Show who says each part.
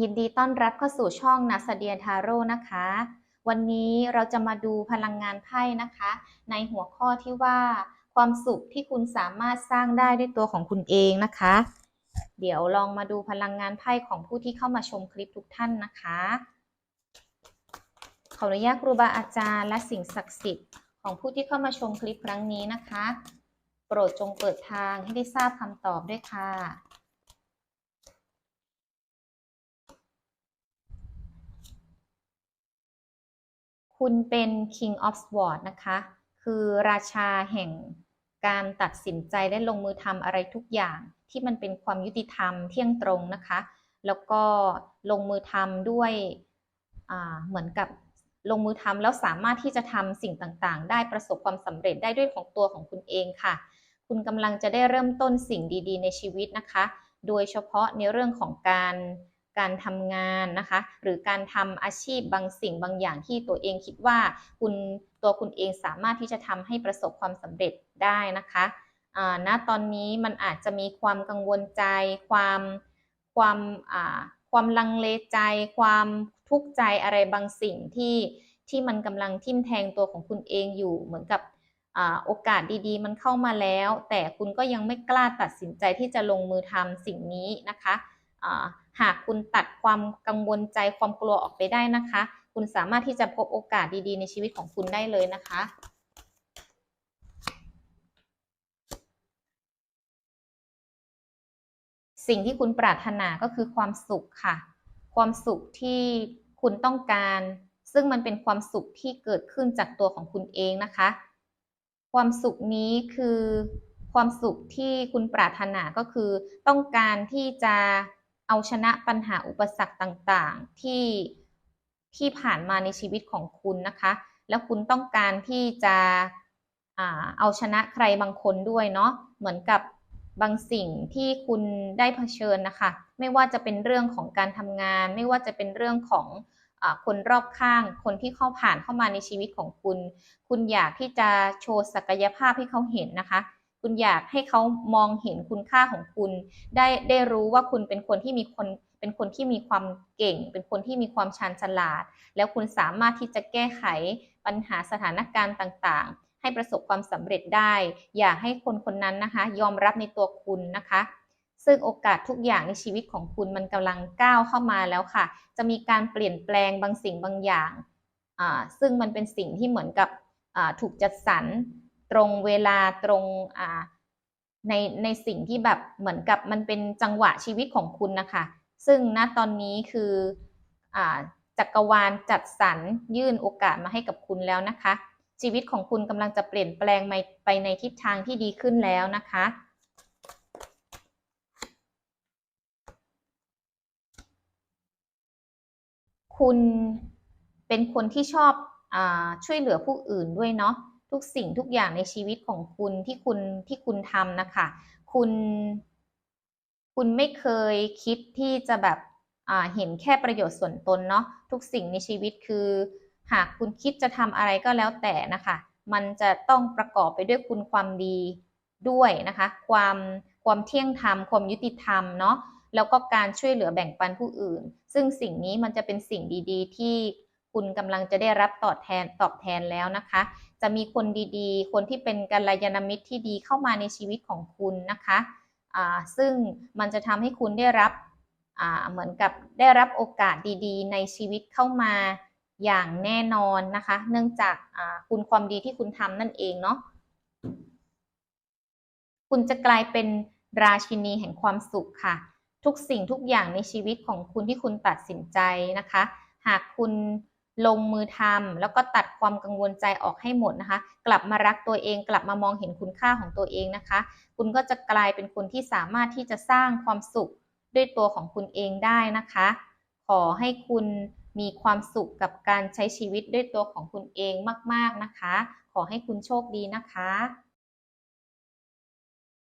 Speaker 1: ยินดีต้อนรับเข้าสู่ช่องนัสเดียทาโร่นะคะ วันนี้เราจะมาดูพลังงานไพ่นะคะ ในหัวข้อที่ว่า ความสุขที่คุณสามารถสร้างได้ด้วยตัวของคุณเองนะคะ เดี๋ยวลองมาดูพลังงานไพ่ของผู้ที่เข้ามาชมคลิปทุกท่านนะคะ ขออนุญาตครูบาอาจารย์และสิ่งศักดิ์สิทธิ์ของผู้ที่เข้ามาชมคลิปครั้งนี้นะคะ โปรดจงเปิดทางให้ได้ทราบคำตอบด้วยค่ะ คุณเป็น King of sword นะคะ คือราชาแห่งการตัดสินใจและลงมือทำอะไรทุกอย่าง ที่มันเป็นความยุติธรรมเที่ยงตรงนะคะ แล้วก็ลงมือทำด้วยเหมือนกับลงมือทำแล้วสามารถที่จะทำสิ่งต่างๆ ได้ประสบความสำเร็จได้ด้วยของตัวของคุณเองค่ะ คุณกำลังจะได้เริ่มต้นสิ่งดีๆ ในชีวิตนะคะ โดยเฉพาะในเรื่องของการ การทำงานนะคะ หรือการทำอาชีพบางสิ่งบางอย่างที่ตัวเองคิดว่าคุณตัวคุณเองสามารถที่จะทำให้ประสบความสำเร็จได้นะคะณตอนนี้มันอาจจะมีความกังวลใจ ความความความลังเลใจ ความทุกข์ใจอะไรบางสิ่งที่ที่มันกำลังทิ่มแทงตัวของคุณเองอยู่เหมือนกับอโอกาสดีๆ มันเข้ามาแล้ว แต่คุณก็ยังไม่กล้าตัดสินใจที่จะลงมือทำสิ่งนี้นะคะ หากคุณตัดความกังวลใจความกลัวออกไปได้นะคะ คุณสามารถที่จะพบโอกาสดีๆ ในชีวิตของคุณได้เลยนะคะสิ่งที่คุณปรารถนาก็คือความสุขค่ะ ความสุขที่คุณต้องการ ซึ่งมันเป็นความสุขที่เกิดขึ้นจากตัวของคุณเองนะคะ ความสุขนี้คือ ความสุขที่คุณปรารถนาก็คือ ต้องการที่จะ เอาชนะปัญหาอุปสรรคต่างๆ ที่ที่ผ่านมาในชีวิตของคุณนะคะ แล้วคุณต้องการที่จะเอาชนะใครบางคนด้วยเนาะเหมือนกับบางสิ่งที่คุณได้เผชิญนะคะ ไม่ว่าจะเป็นเรื่องของการทำงาน ไม่ว่าจะเป็นเรื่องของอคนรอบข้าง คนที่เข้าผ่านเข้ามาในชีวิตของคุณ คุณอยากที่จะโชว์ศักยภาพให้เขาเห็นนะคะ คุณอยากให้เขามองเห็นคุณค่าของคุณ ได้ได้รู้ว่าคุณเป็นคนที่มีคนเป็นคนที่มีความเก่ง เป็นคนที่มีความชาญฉลาด แล้วคุณสามารถที่จะแก้ไขปัญหาสถานการณ์ต่างๆ ให้ประสบความสำเร็จได้ อยากให้คนคนนั้นนะคะ ยอมรับในตัวคุณนะคะซึ่งโอกาสทุกอย่างในชีวิตของคุณมันกำลังก้าวเข้ามาแล้วค่ะ จะมีการเปลี่ยนแปลงบางสิ่งบางอย่าง ซึ่งมันเป็นสิ่งที่เหมือนกับถูกจัดสรร ตรงเวลาตรงในในสิ่งที่แบบเหมือนกับมันเป็นจังหวะชีวิตของคุณนะคะ ซึ่งณตอนนี้คืออจักรวาลจัดสรรยื่นโอกาสมาให้กับคุณแล้วนะคะ ชีวิตของคุณกำลังจะเปลี่ยนแปลงไปในทิศทางที่ดีขึ้นแล้วนะคะคุณเป็นคนที่ชอบอช่วยเหลือผู้อื่นด้วยเนาะ ทุกสิ่งทุกอย่างในชีวิตของคุณที่คุณที่คุณทำนะคะ คุณ คุณไม่เคยคิดที่จะแบบเห็นแค่ประโยชน์ส่วนตนเนาะทุกสิ่งในชีวิตคือ หากคุณคิดจะทำอะไรก็แล้วแต่นะคะ มันจะต้องประกอบไปด้วยคุณความดีด้วยนะคะ ความความเที่ยงธรรมความยุติธรรมเนาะแล้วก็การช่วยเหลือแบ่งปันผู้อื่น ซึ่งสิ่งนี้มันจะเป็นสิ่งดี ๆ ที่ คุณกำลังจะได้รับตอบแทนตอบแทนแล้วนะคะ จะมีคนดีๆ คนที่เป็นกัลยาณมิตรที่ดีเข้ามาในชีวิตของคุณนะคะซึ่งมันจะทำให้คุณได้รับเหมือนกับได้รับโอกาสดีๆ ในชีวิตเข้ามาอย่างแน่นอนนะคะ เนื่องจากคุณความดีที่คุณทำนั่นเองเนาะคุณจะกลายเป็นราชินีแห่งความสุขค่ะ ทุกสิ่งทุกอย่างในชีวิตของคุณที่คุณตัดสินใจนะคะ หากคุณ ลงมือทำแล้วก็ตัดความกังวลใจออกให้หมดนะคะ กลับมารักตัวเอง กลับมามองเห็นคุณค่าของตัวเองนะคะ คุณก็จะกลายเป็นคนที่สามารถที่จะสร้างความสุขด้วยตัวของคุณเองได้นะคะ ขอให้คุณมีความสุขกับการใช้ชีวิตด้วยตัวของคุณเองมาก ๆนะคะ ขอให้คุณโชคดีนะคะ